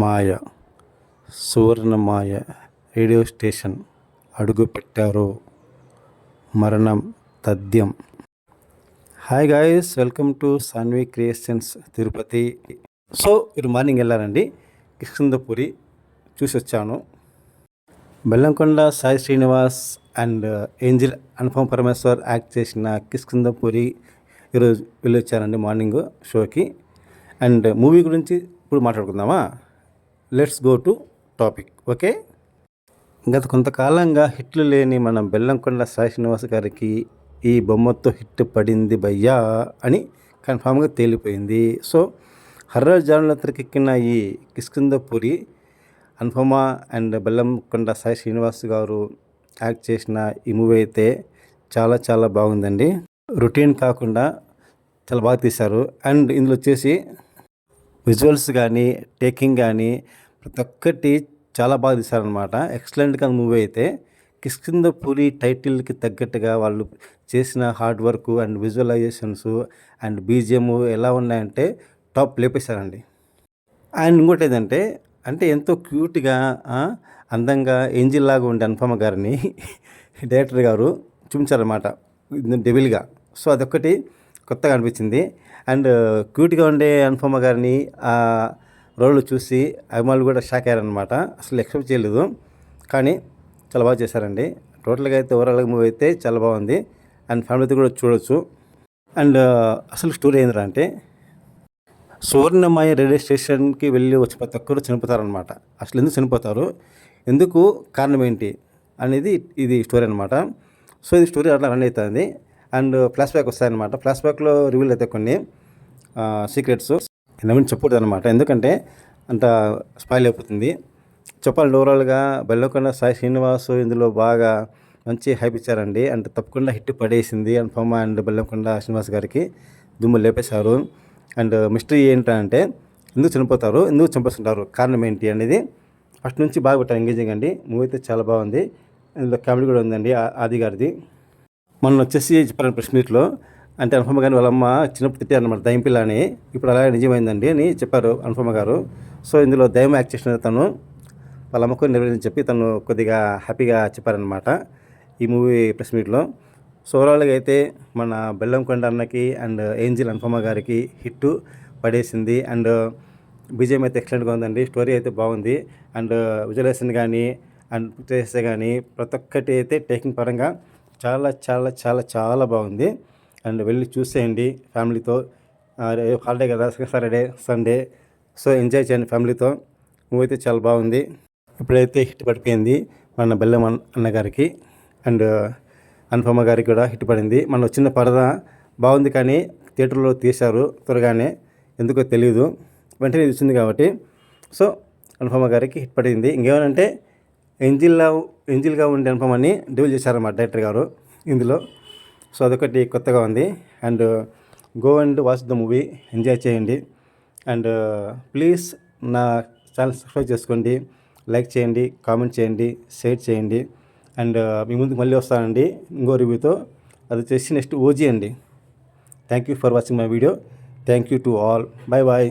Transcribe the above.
మాయ సువర్ణమాయ radio station అడుగు పెట్టారు మరణం తథ్యం. Hi guys welcome to Sanvi creations Tirupati. So మీరు మార్నింగ్ వెళ్ళారండి కిష్కందపురి చూసి వచ్చాను Bellamkonda Sai Srinivas and angel Anupama Parameswar act చేసిన కిష్కిందపురి ఈరోజు వెళ్ళి వచ్చారండి మార్నింగ్ షోకి. అండ్ మూవీ గురించి ఇప్పుడు మాట్లాడుకుందామా? Let's go to topic okay గత కొంతకాలంగా హిట్లు లేని మన బెల్లంకొండ సాయి శ్రీనివాస్ గారికి ఈ బొమ్మతో హిట్ పడింది భయ్యా అని కన్ఫామ్గా తేలిపోయింది. సో హర్రర్ జాన్లో తెరకెక్కిన ఈ కిష్కిందపురి అనుపమ అండ్ బెల్లంకొండ సాయి శ్రీనివాస్ గారు యాక్ట్ చేసిన ఈ మూవీ అయితే చాలా చాలా బాగుందండి. రొటీన్ కాకుండా చాలా బాగా తీశారు. అండ్ ఇందులో వచ్చేసి విజువల్స్ కానీ టేకింగ్ కానీ ప్రతి ఒక్కటి చాలా బాగా తీశారనమాట ఎక్సలెంట్గా మూవీ అయితే. కిష్కింద పూరి టైటిల్కి తగ్గట్టుగా వాళ్ళు చేసిన hard work and visualizations and BGM ఎలా ఉన్నాయంటే టాప్ లేపేశారండి. అండ్ ఇంకోటి ఏంటంటే అంటే ఎంతో క్యూట్గా అందంగా ఏంజిల్ లాగా ఉండే అనుపమ గారిని డైరెక్టర్ గారు చూపించారన్నమాట. డెవిల్గా. సో అదొక్కటి కొత్తగా అనిపించింది. అండ్ క్యూట్గా ఉండే అనుపమ గారిని ఆ రోల్ చూసి అభిమానులు కూడా షాక్ అయ్యారనమాట అసలు ఎక్స్పెక్ట్ చేయలేదు. కానీ చాలా బాగా చేశారండి. టోటల్గా అయితే ఓవరాల్గా మూవీ అయితే చాలా బాగుంది. అండ్ ఫ్యామిలీతో కూడా చూడొచ్చు. అండ్ అసలు స్టోరీ ఏంద్రా అంటే సువర్ణమయ రైల్వే స్టేషన్కి వెళ్ళి వచ్చి ప్రతి ఒక్కరు చనిపోతారనమాట అసలు ఎందుకు చనిపోతారు? ఎందుకు కారణం ఏంటి? అనేది ఇది స్టోరీ అనమాట సో ఇది స్టోరీ అట్లా రన్ అవుతుంది. అండ్ ఫ్లాష్ బ్యాక్ వస్తాయన్నమాట. ఫ్లాష్ బ్యాక్లో రివీల్ అయితే కొన్ని సీక్రెట్స్ నవీన్ చెప్పకూడదు అనమాట ఎందుకంటే అంత స్పాయిల్ అయిపోతుంది. చెప్పాలి ఓవరాల్గా బెల్లకొండ సాయి శ్రీనివాస్ ఇందులో బాగా మంచి హైప్ ఇచ్చారండి. అంటే తప్పకుండా హిట్ పడేసింది. అండ్ ఫమ్మ అండ్ బెల్లంకొండ శ్రీనివాస్ గారికి దుమ్ము లేపేశారు. అండ్ మిస్టరీ ఏంటంటే ఎందుకు చనిపోతారు ఎందుకు చంపేస్తుంటారు కారణం ఏంటి అనేది ఫస్ట్ నుంచి బాగా పెట్టారు ఎంగేజింగ్ అండి. మూవీ అయితే చాలా బాగుంది. ఇందులో కామెడీ కూడా ఉందండి. ఆది గారిది. మొన్న వచ్చేసి చెప్పారు ప్రెస్ మీట్లో అంటే అనుపమ గారిని వాళ్ళమ్మ చిన్నప్పుడు తిట్టారు అనమాట దయం పిల్ల అని ఇప్పుడు అలాగే నిజమైందండి అని చెప్పారు అనుపమ గారు. సో ఇందులో దయం యాక్ట్ చేసిన తను వాళ్ళ అమ్మకు నిర్వహించి చెప్పి తను కొద్దిగా హ్యాపీగా చెప్పారనమాట ఈ మూవీ ప్రెస్ మీట్లో. సో ఓవరాల్గా అయితే మన బెల్లంకొండ అన్నకి అండ్ ఏంజిల్ అనుపమ గారికి హిట్ పడేసింది. అండ్ బీజేపీ అయితే ఎక్సలెంట్గా ఉందండి స్టోరీ అయితే బాగుంది. అండ్ విజువలైజేషన్ కానీ అండ్ ప్లేస్ కానీ ప్రతి ఒక్కటి అయితే టేకింగ్ పరంగా చాలా చాలా చాలా చాలా బాగుంది. అండ్ వెళ్ళి చూసేయండి ఫ్యామిలీతో. హాలిడే కదా సాటర్డే సండే. సో ఎంజాయ్ చేయండి ఫ్యామిలీతో. మూవీ అయితే చాలా బాగుంది. ఇప్పుడైతే హిట్ పడిపోయింది మన బెల్లం అన్నగారికి. అండ్ అనుపమ గారికి కూడా హిట్ పడింది. మన వచ్చిన పరద బాగుంది కానీ థియేటర్లో తీశారు త్వరగానే. ఎందుకో తెలియదు వెంటనే వచ్చింది కాబట్టి. సో అనుపమ గారికి హిట్ పడింది. ఇంకేమంటే ఎంజిల్లా ఎంజిల్గా ఉండే అనుపమని డెవల్ చేశారన్నమాట డైరెక్టర్ గారు ఇందులో. సో అదొకటి కొత్తగా ఉంది. And go and watch the movie enjoy చేయండి. అండ్ ప్లీజ్ నా ఛానల్ సబ్స్క్రైబ్ చేసుకోండి లైక్ చేయండి కామెంట్ చేయండి షేర్ చేయండి. అండ్ మీ ముందుకు మళ్ళీ వస్తానండి ఇంకో రివ్యూతో. అది వచ్చేసి నెక్స్ట్ ఓజీ అండి. Thank you for watching my video thank you to all bye bye